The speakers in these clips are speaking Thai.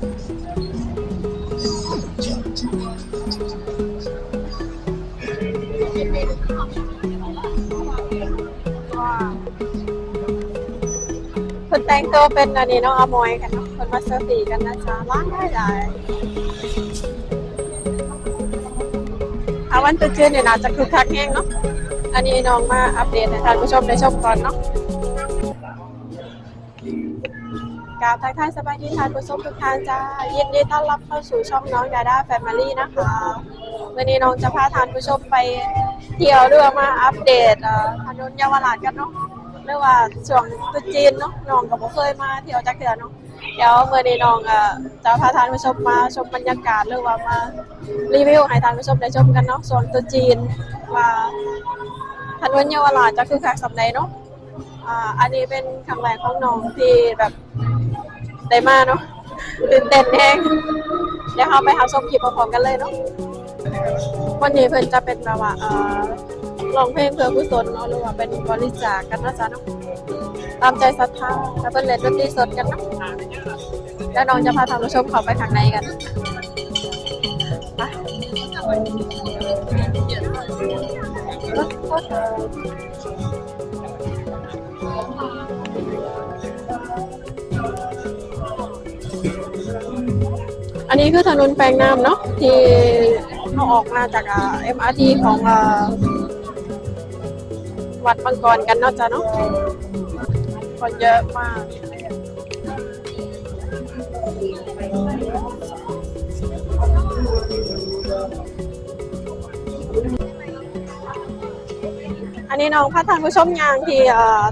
ว้าวเพิ่นแต่งตัวเป็นอันนี้เนาะอมวยกันเนาะเพิ่นมาเซอร์ฟีกันนะจ๊ะล้างได้หลายอาวันตรุษจีนเนี่ยน่าจะคึกคักแห้งเนาะอันนี้น้องมาอัปเดตให้ท่านผู้ชมได้ชมก่อนเนาะ ราบทักทายสบายดีทานผู้ชมทุกท่านจ้ายินดีต้อนรับเข้าสู่ช่องน้องดาด้าแฟมิลี่นะคะวันนี้น้องจะพาทานผู้ชมไปเที่ยวเรือมาอัปเดตถนนเยาวราชกันเนาะเรียกว่าช่วงตุจีนเนาะน้องก็บ่เคยมาเที่ยวจักเทื่อเนาะเดี๋ยวเมื่อนี้น้องอ่อจะพาทานผู้ชมมาชมบรรยากาศหรือว่ามารีวิวให้ทานผู้ชมได้ชมกันเนาะช่วงตรุษจีนว่าถนนเยาวราชจะคือคักสำใดเนาะอ่าอันนี้เป็นครั้งแรกของน้องที่แบบ ได้มาเนาะตื่นเต้นแฮงเดี๋ยวเราไปหาชมคลิปพร้อมๆกันเลยเนาะวันนี้เพิ่นจะเป็นแบบว่าเอ่อร้องเพลงเพื่อกุศลเนาะหรือว่าเป็นบริจาคกันนะจ๊ะเนาะตามใจศรัทธาแล้วเพิ่นเล่นดนตรีสดกันเนาะแล้วน้องจะพาทานผู้ชมเขาไปข้างในกันไป อันนี้คือถนนแปลงน้ำเนาะที่เขาออกมาจากเอ่า MRT ของอวัดบางกรกันเนาะจ้ะเนาะคนเยอะมากอันนี้น้องพาท่านผู้ชมยางที่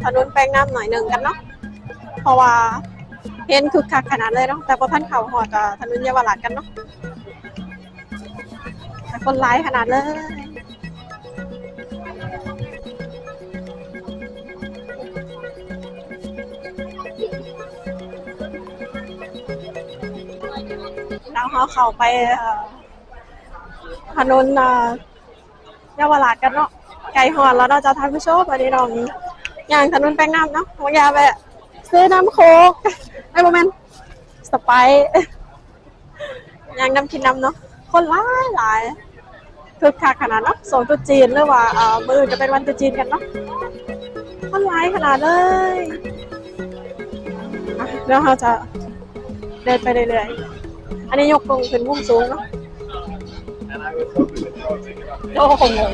ถนนแปลงน้ำหน่อยหนึ่งกันเนาะเพราะว่า เห็นคึกคักขนาดเลยเนาะแต่พอท่านเขาหอดกับถนนเยาวราชกันเนาะคนร้ายขนาดเลยแล้วเขาเข้าไปถนนเยาวราชกันเนาะไก่หอนแล้วเราจะทานผู้ชมวันนี้น้องย่างถนนแป้งน้ำเนาะของยาไป ซื้อน้ำโค้กไอ้โมเมนสไปย่างน้ำกินน้ำเนาะคนหลายหลายคึกคักขนาดเนาะส่งตัวจีนหรือว่าเอ่อมือจะเป็นวันตัวจีนกันเนาะคนหลายขนาดเลยอะเดี๋ยวเราจะเดินไปเรื่อยๆอันนี้ยกตรงขึ้นมุมสูงเนาะโอ้โหงง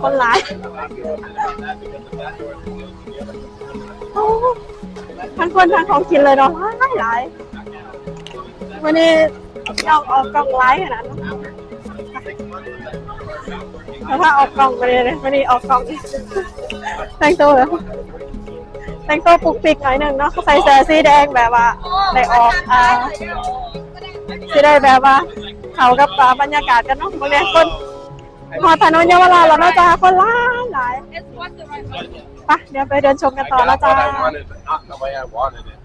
คนร้ายโอ้ทั้งคนทั้งของกินเลยเนาะหลายหลายวันนี้เราออกกล่องไลฟ์ขนาดนั้นแล้วถ้าออกกล่องไปเลยวันนี้ออกกล่องแต่งตัวแบบแต่งตัวปุกปิกหน่อยหนึ่งเนาะใส่เสื้อสีแดงแบบว่าได้ออกอ่าสีได้แบบว่า เขากับบรรยากาศกันเนาะบางทีคนพอถนนเยาวราชแล้วเนาะจ้าคนหลายหลายไปเดี๋ยวไปเดินชมกันต่อแล้วจ้า Not the way I wanted it.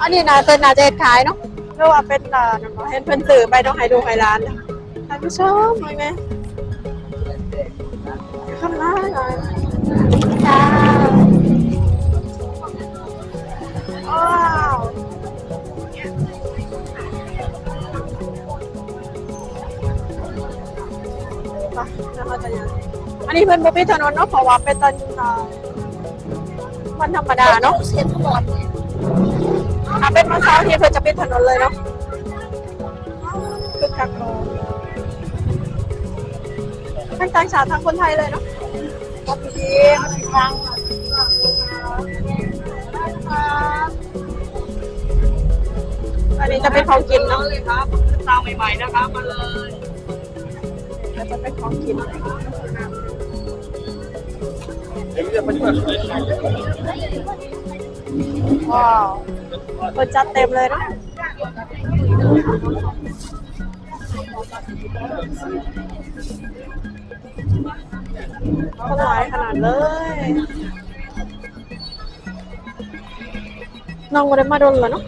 อันนี้นะเป็นนาเจดขายเนาะหรือว่าเป็นเอ่อน้องเห็นเพิ่นสื่อไปต้องให้ดูให้ร้านนะ ผู้ชมไหมแม่ข้างหน้าหน่อยจ้าว้าวไปแล้วเราจะยังอันนี้เพิ่นบ่ปิดถนนเนาะเพราะว่าเป็นตอนวันธรรมดาเนาะอะเป็นวันเสาร์ที่เพื่อจะปิดถนนเลยเนาะคึกคักโล ทั้งต่างชาติทั้งคนไทยเลยเนาะขอบคุณดีฟังอันนี้จะเป็นของกินเนาะเลยครับตามใหม่ๆนะครับมาเลยก็จะเป็นของกินว้าวคนจัดเต็มเลยเนาะ คนหลายขนาดเลย น้องบ่ได้มาโดนแล้วเนาะ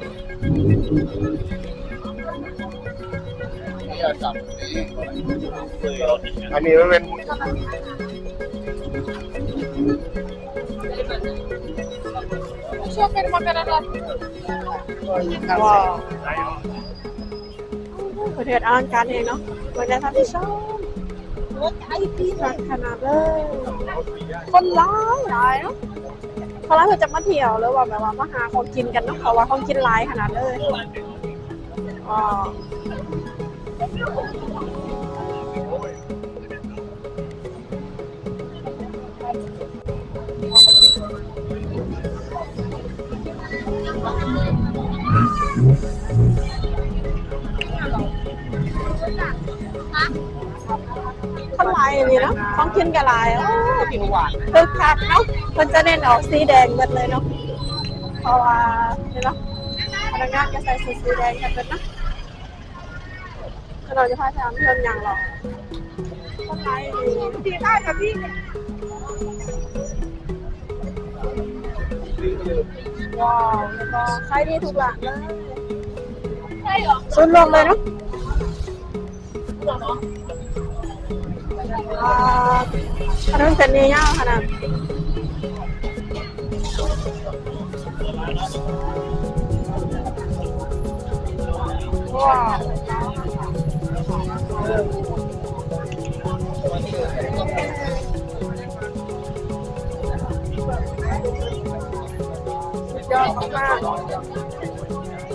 อันนี้มันเป็นช่วงเป็นมากันแล้วว้าวประเทศอ่านการเองเนาะบรรยากาศที่ชอบ ไอ้พี่รักขนาดเลย คนร้ายหลายเนาะคนร้ายเพื่อจะมาเที่ยวหรือว่าแบบว่ามาหาของกินกันเนาะเพราะว่าของกินหลายขนาดเลยอ๋อ คนร้ายอย่างนี้เนาะของกินกันหลายโอ้ผิวหวานคึกคักเนาะมันจะเน้นออกสีแดงหมดเลยเนาะเพราะว่าเห็นเนาะพนักงานก็ใส่สูทสีแดงกันเป็นเนาะถ้าเราจะพาทำเพิ่มอย่างหรอกต้นไม้ดีได้ค่ะพี่ว้าวแล้วก็ใช้ดีทุกหลังเลยสุดลงเลยเนาะ อ่าถนนเส้นนี้ยาวขนาดว้าวสุดยอดมาก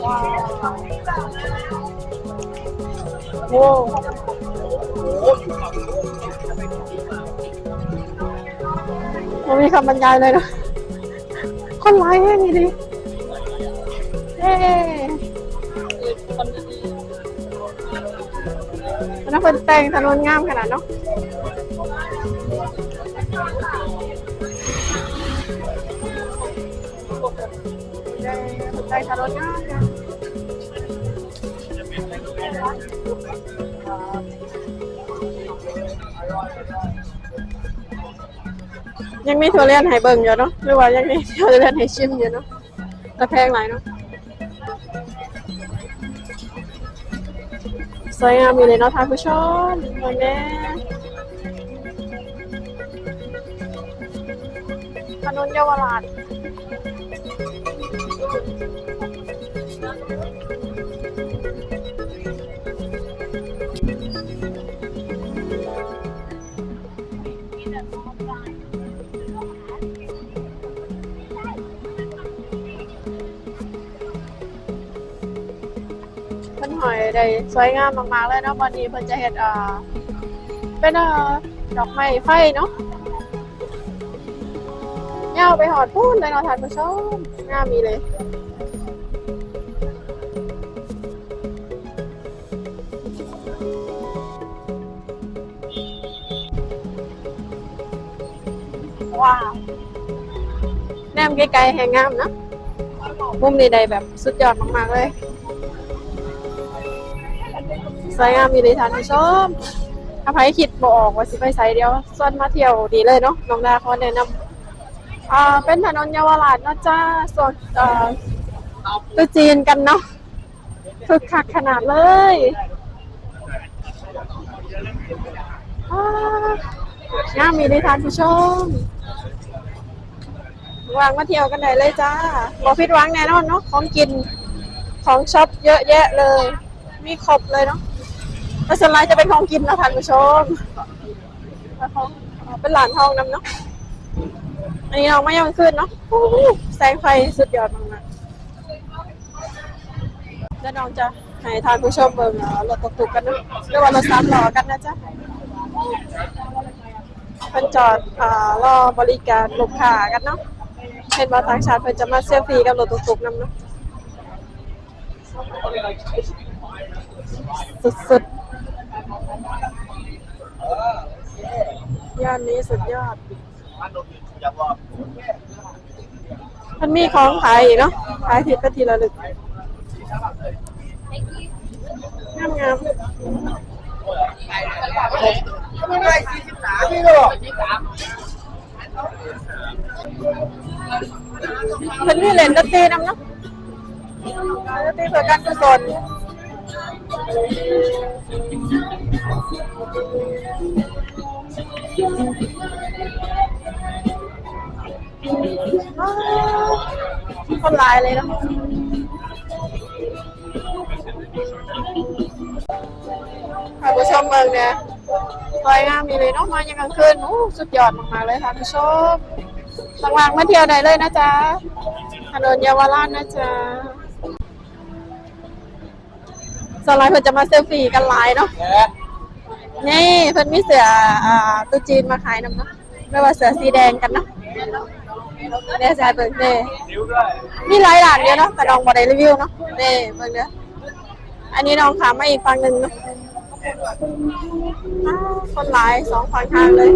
ว้าว โว้มันมีคำบรรยายเลยนะคนร้ายแห่งนี้ดิเอ๊มันน่าเป็นแต่งถนนงามขนาดเนาะแต่งถนนงามนะ ยังมีถั่วเลียนให้เบิ่งอยู่เนาะหรือว่ายังมีถั่วเลียนให้ชิมอยู่เนาะแต่แพงหลายเนาะสวยงามอยู่เลยเนาะท่านผู้ชมวันนี้ถนนเยาวราช ได้สวยงามมากๆเลยเนาะวันนี้เพิ่นจะเฮ็ดอ่าเป็นอ่าดอกไม้ไฟเนาะยาวไปหอดพูนเลยเนาะท่านผู้ชมงามมีเลยว้าวแนมไกลๆแหงงามนะมุมนี้ได้แบบสุดยอดมากๆเลย สวยงามมีเลยท่านผู้ชมถ้าใครคิดบออกว่าสิไปไสเดียวส่วนมาเที่ยวดีเลยเนาะน้องดาขอแนะนำอ่าเป็นถนนเยาวราชเนาะจ้าส่วนเอ่อตุจีนกันเนาะคึกคักขนาดเลยอ่างามมีเลยท่านผู้ชมวางมาเที่ยวกันได้เลยจ้าบอพิดวังแน่นอนเนาะของกินของช็อปเยอะแยะเลย มีครบเลยเนาะ แล้วส่วนมากจะเป็นของกินนะท่านผู้ชมเป็นหลานทองน้ำเนาะอันนี้เราไม่ยังขึ้นเนาะแสงไฟสุดยอดมากๆแล้วน้องจะให้ท่านผู้ชมเบิ่งเอ่อรถตุกๆกันเนะเรียกว่ารถสามล้อกันนะจ๊ะเพิ่นจอดอ่ารอบริการลูกค้ากันเนาะเห็นว่าต่างชาติเพิ่นจะมาเซลฟี่กับรถตุกๆนำเนาะสุดๆ ย่านนี้สุดยอด มันมีของขายอีกเนาะ ขายทิศเป็นทีละลึกงามงามไมันมีเล่นดนตรีนำเนาะที่เพื่อการกุศล คนหลายเลยนะท่านผู้ชมเมืองเนี่ยสวยงามมีเลยเนาะมาอย่างกลางคืนโอ้สุดยอดมากๆเลยท่านผู้ชมหลังๆมาเที่ยวได้เลยนะจ๊ะ ถนนเยาวราชนะจ๊ะสไลด์เพิ่นจะมาเซลฟี่กันหลายเนาะ นี่เพิ่นมีเสืออ่าตุ๊จีนมาขายนำเนาะไม่ว่าเสือสีแดงกันเนาะเนี่ยใส่เบิ่งเน่มีหลายร้านเยอะเนาะแต่น้องบ่ได้รีวิวเนาะนี่เบิ่งเด้ออันนี้น้องขามาอีกฝั่งหนึ่งเนาะคนหลายสองฝั่งทางเลย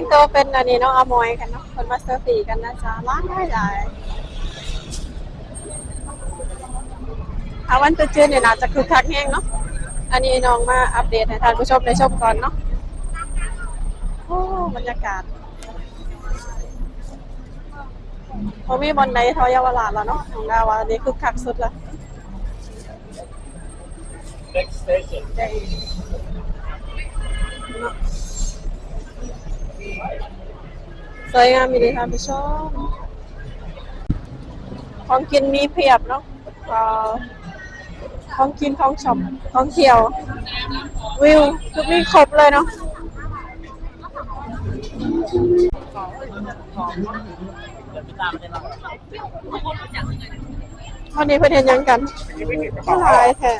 งตัวเป็นอันนี้เนาะอามวยกันเนาะเพิ่นมาเซอร์ฟี่กันนะจ๊ะร้านหลายหลายถ้าวันตรุษจีนเนี่ยน่าจะคึกคักแห้งเนาะอันนี้น้องมาอัปเดตให้ท่านผู้ชมได้ชมก่อนเนาะโอ้บรรยากาศเขามีบอลใดเทาเยาวราชแล้วเนาะของดาวาอันนี้คึกคักสุดละ next สวยงามมีเลยท่านผู้ชมของกินมีเพียบเนาะเอ่อของกินของช็อปของเที่ยว วิวทุกมีครบเลยเนาะวันนี้เพื่อนเห็นยังกันก็ลายแท้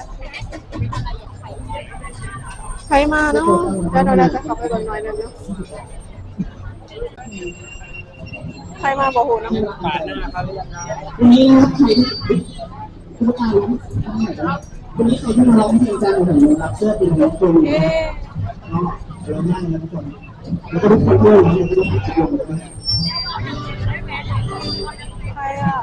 ใครมาเนาะเดี๋ยวเราจะเข้าไปเบิ่งหน่อยนึงเนาะ ใครมาบอกหูเนาะวันนี้รับใครผู้ชายวันนี้ใครที่มาร้องเพลงจังหวัดรับเสื้อเป็นรถตูนเอ๊ะเรานั่งนะทุกคนแล้วก็ทุกคนด้วยนะทุกคนทุกคนนะใครอะ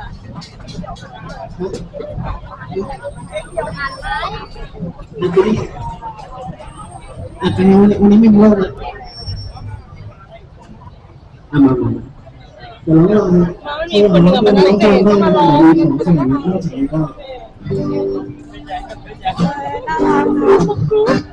อาจจะวันนี้วันนี้ไม่มีโลกนะ อะมามาเดี๋ยวเราลองเออผมว่าเป็นร้องเพลงได้นะดีของสมัยนี้นอกจากนี้ก็เอ้ยน่ารักนะ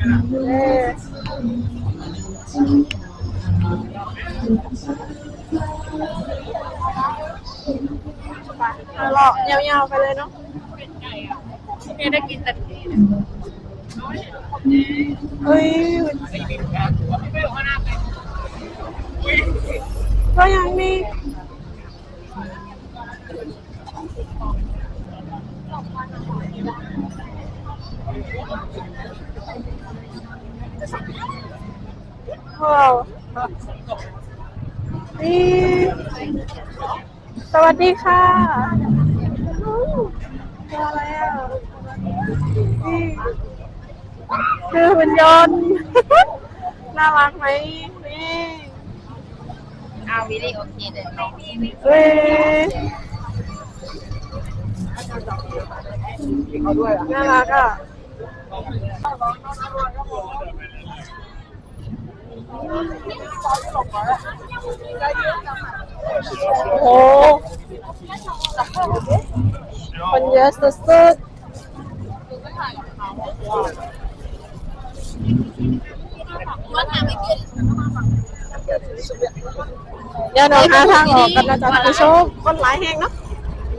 อ๊ะเอาเลาะยาวๆไปเลยเนาะเนี่ยได้กินแต่ที่เฮ้ยก็ยังมี ว้าวนี่สวัสดีค่ะอู้ตัวอะไรอะนี่คือหุ่นยนต์ น่ารักไหมนี่เอาวิดีโอเคเดี๋ยวเว้ยน่ารักอะ โอ้คนเยอะสุดๆเดี๋ยวเราหาทางออกกันนะจ๊ะท่านผู้ชมคนหลายแห่งเนาะ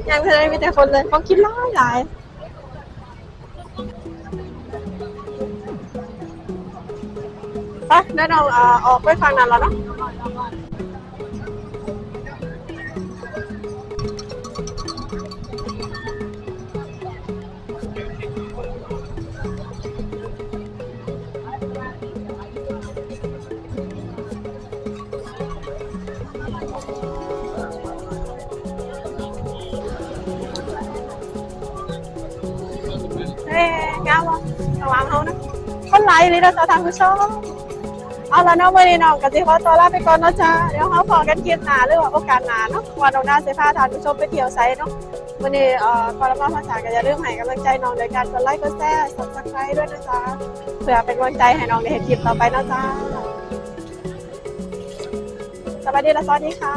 ยังไม่ได้มีแต่คนเลยของคิดหลายหลาย à, nó đâu à, ờ, cái phần này là nó cao không? Còn không đó. Con lại đi ra tao thằng số. เนาลายเนะจ๊ะท่านผู้ชมเอาละเนาะวันนี้น้องกับสิขอตัวลาไปก่อนเนาะจ้าเดี๋ยวเราพอกันคลิปหน้าหรือว่าโอกาสหน้าเนาะวันน้องหน้าเสียผ้าทานผู้ชมไปเที่ยวไซเนาะวันนี้เอ่อก่อนละมาภาษาก็อย่าลืมให้กำลังใจน้องโดยการกดไลค์กดแชร์ซับสไครต์ด้วยนะจ๊ะเพื่อเป็นกำลังใจให้น้องได้เห็นคลิปต่อไปเนาะจ้าสวัสดีและสวัสดีค่ะ